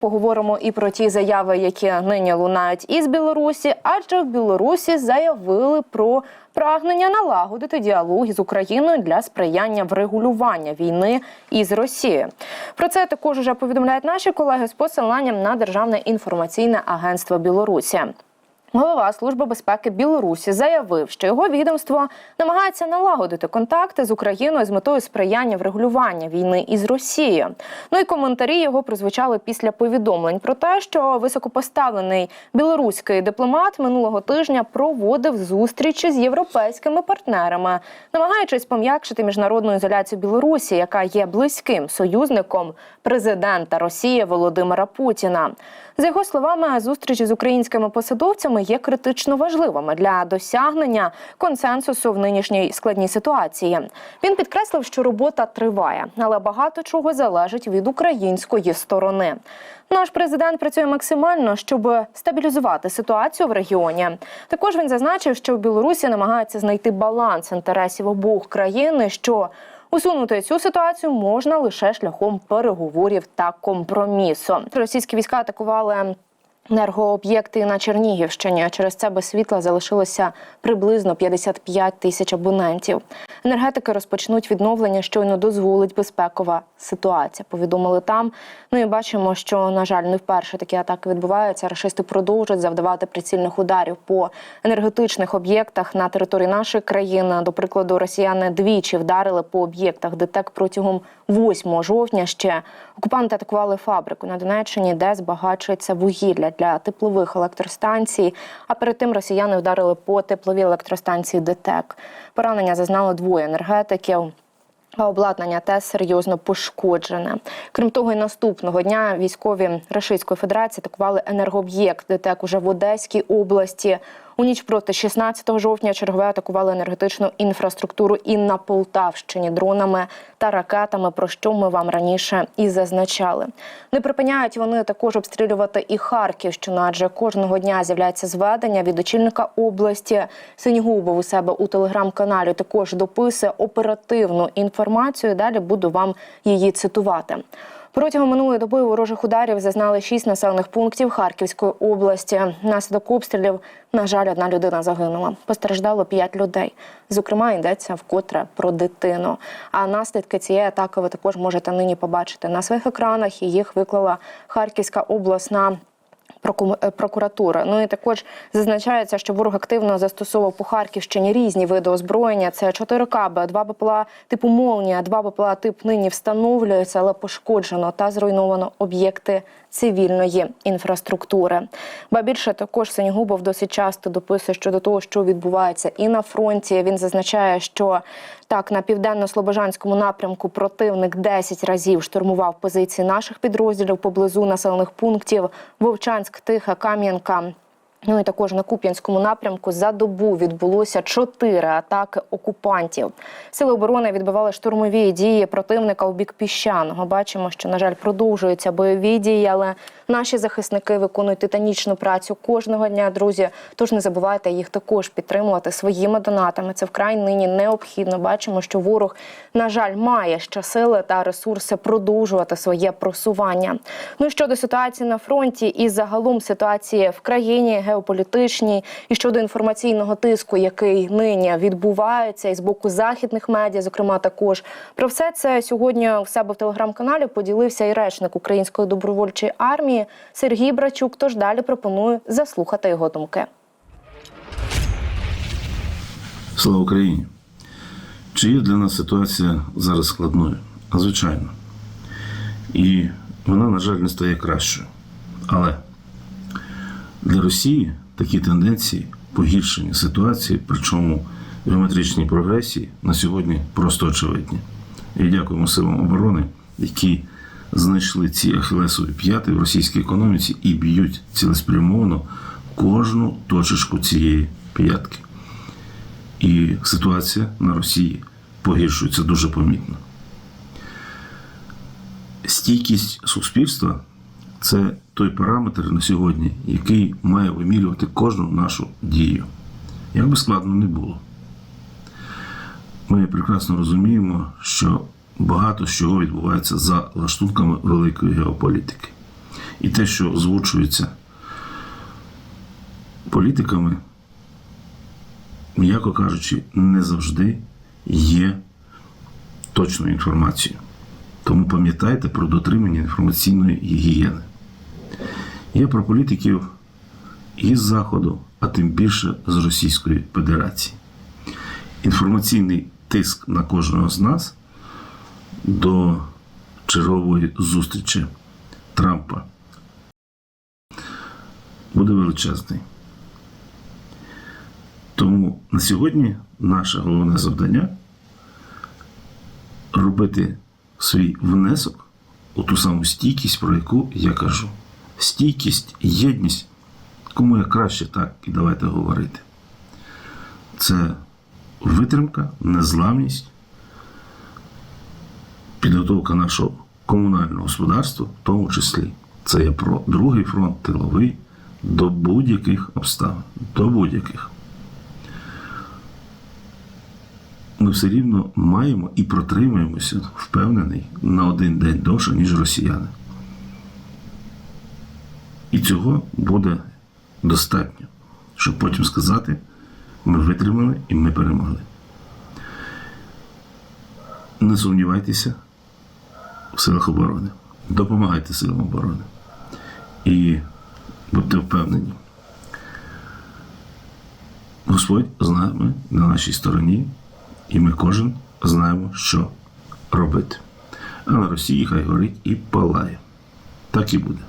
Поговоримо і про ті заяви, які нині лунають із Білорусі, адже в Білорусі заявили про прагнення налагодити діалог із Україною для сприяння врегулювання війни із Росією. Про це також вже повідомляють наші колеги з посиланням на Державне інформаційне агентство Білорусі. Голова Служби безпеки Білорусі заявив, що його відомство намагається налагодити контакти з Україною з метою сприяння врегулювання війни із Росією. Ну і коментарі його прозвучали після повідомлень про те, що високопоставлений білоруський дипломат минулого тижня проводив зустрічі з європейськими партнерами, намагаючись пом'якшити міжнародну ізоляцію Білорусі, яка є близьким союзником президента Росії Володимира Путіна. За його словами, зустрічі з українськими посадовцями є критично важливими для досягнення консенсусу в нинішній складній ситуації. Він підкреслив, що робота триває, але багато чого залежить від української сторони. Наш президент працює максимально, щоб стабілізувати ситуацію в регіоні. Також він зазначив, що в Білорусі намагаються знайти баланс інтересів обох країн, що Усунути цю ситуацію можна лише шляхом переговорів та компромісу. Російські війська атакували. Енергооб'єкти на Чернігівщині через це без світла залишилося приблизно 55 тисяч абонентів. Енергетики розпочнуть відновлення, щойно дозволить безпекова ситуація. Повідомили там. Ну і бачимо, що на жаль, не вперше такі атаки відбуваються. Рашисти продовжують завдавати прицільних ударів по енергетичних об'єктах на території нашої країни. До прикладу, росіяни двічі вдарили по об'єктах ДТЕК протягом 8 жовтня. Ще окупанти атакували фабрику на Донеччині, де збагачується вугілля для теплових електростанцій. А перед тим росіяни вдарили по тепловій електростанції ДТЕК. Поранення зазнало двоє енергетики. А обладнання те серйозно пошкоджене. Крім того, і наступного дня військові Рашистської Федерації атакували енергооб'єкт ДТЕК уже в Одеській області. У ніч проти 16 жовтня чергове атакували енергетичну інфраструктуру і на Полтавщині дронами та ракетами, про що ми вам раніше і зазначали. Не припиняють вони також обстрілювати і Харківщину, адже кожного дня з'являється зведення від очільника області. Синігубов у себе у телеграм-каналі також дописує оперативну інформацію. Далі буду вам її цитувати. Протягом минулої доби ворожих ударів зазнали шість населених пунктів Харківської області. Наслідок обстрілів, на жаль, одна людина загинула. Постраждало п'ять людей. Зокрема, йдеться вкотре про дитину. А наслідки цієї атаки ви також можете нині побачити на своїх екранах. І їх виклала Харківська обласна. Прокуратура. Ну і також зазначається, що ворог активно застосовував по Харківщині різні види озброєння. Це 4 каби, два БПЛА типу молнія, два БПЛА тип нині встановлюється, але пошкоджено та зруйновано об'єкти цивільної інфраструктури. Ба більше також Сенігубов досить часто дописує щодо того, що відбувається і на фронті. Він зазначає, що так на південно-слобожанському напрямку противник 10 разів штурмував позиції наших підрозділів поблизу населених пунктів Вовчанськ, Тиха, Кам'янка. Ну і також на Куп'янському напрямку за добу відбулося чотири атаки окупантів. Сили оборони відбивали штурмові дії противника у бік піщаного. Бачимо, що на жаль продовжуються бойові дії, але наші захисники виконують титанічну працю кожного дня. Друзі, тож не забувайте їх також підтримувати своїми донатами. Це вкрай нині необхідно. Бачимо, що ворог, на жаль, має ще сили та ресурси продовжувати своє просування. Ну і щодо ситуації на фронті і загалом ситуації в країні геополітичній і щодо інформаційного тиску, який нині відбувається, і з боку західних медіа, зокрема, також про все це сьогодні у себе в телеграм-каналі поділився і речник Української добровольчої армії Сергій Брачук. Тож далі пропоную заслухати його думки. Слава Україні! Чи є для нас ситуація зараз складною? Звичайно. І вона, на жаль, не стає кращою. Але для Росії такі тенденції погіршення ситуації, причому в геометричній прогресії, на сьогодні просто очевидні. І дякуємо силам оборони, які знайшли ці ахілесові п'яти в російській економіці і б'ють цілеспрямовано кожну точечку цієї п'ятки. І ситуація на Росії погіршується дуже помітно. Стійкість суспільства це той параметр на сьогодні, який має вимірювати кожну нашу дію. Як би складно не було. Ми прекрасно розуміємо, що багато з чого відбувається за лаштунками великої геополітики. І те, що озвучується політиками, м'яко кажучи, не завжди є точною інформацією. Тому пам'ятайте про дотримання інформаційної гігієни. Я про політиків із Заходу, а тим більше з Російської Федерації. Інформаційний тиск на кожного з нас до чергової зустрічі Трампа буде величезний. Тому на сьогодні наше головне завдання робити свій внесок у ту саму стійкість, про яку я кажу. Стійкість, єдність, кому як краще так і давайте говорити. Це витримка, незламність, підготовка нашого комунального господарства, в тому числі. Це я про другий фронт, тиловий, до будь-яких обставин. До будь-яких. Ми все рівно маємо і протримуємося, впевнений, на один день довше, ніж росіяни. І цього буде достатньо, щоб потім сказати, ми витримали і ми перемогли. Не сумнівайтеся в силах оборони. Допомагайте силам оборони. І будьте впевнені. Господь з нами на нашій стороні, і ми кожен знаємо, що робити. А на Росії хай горить і палає. Так і буде.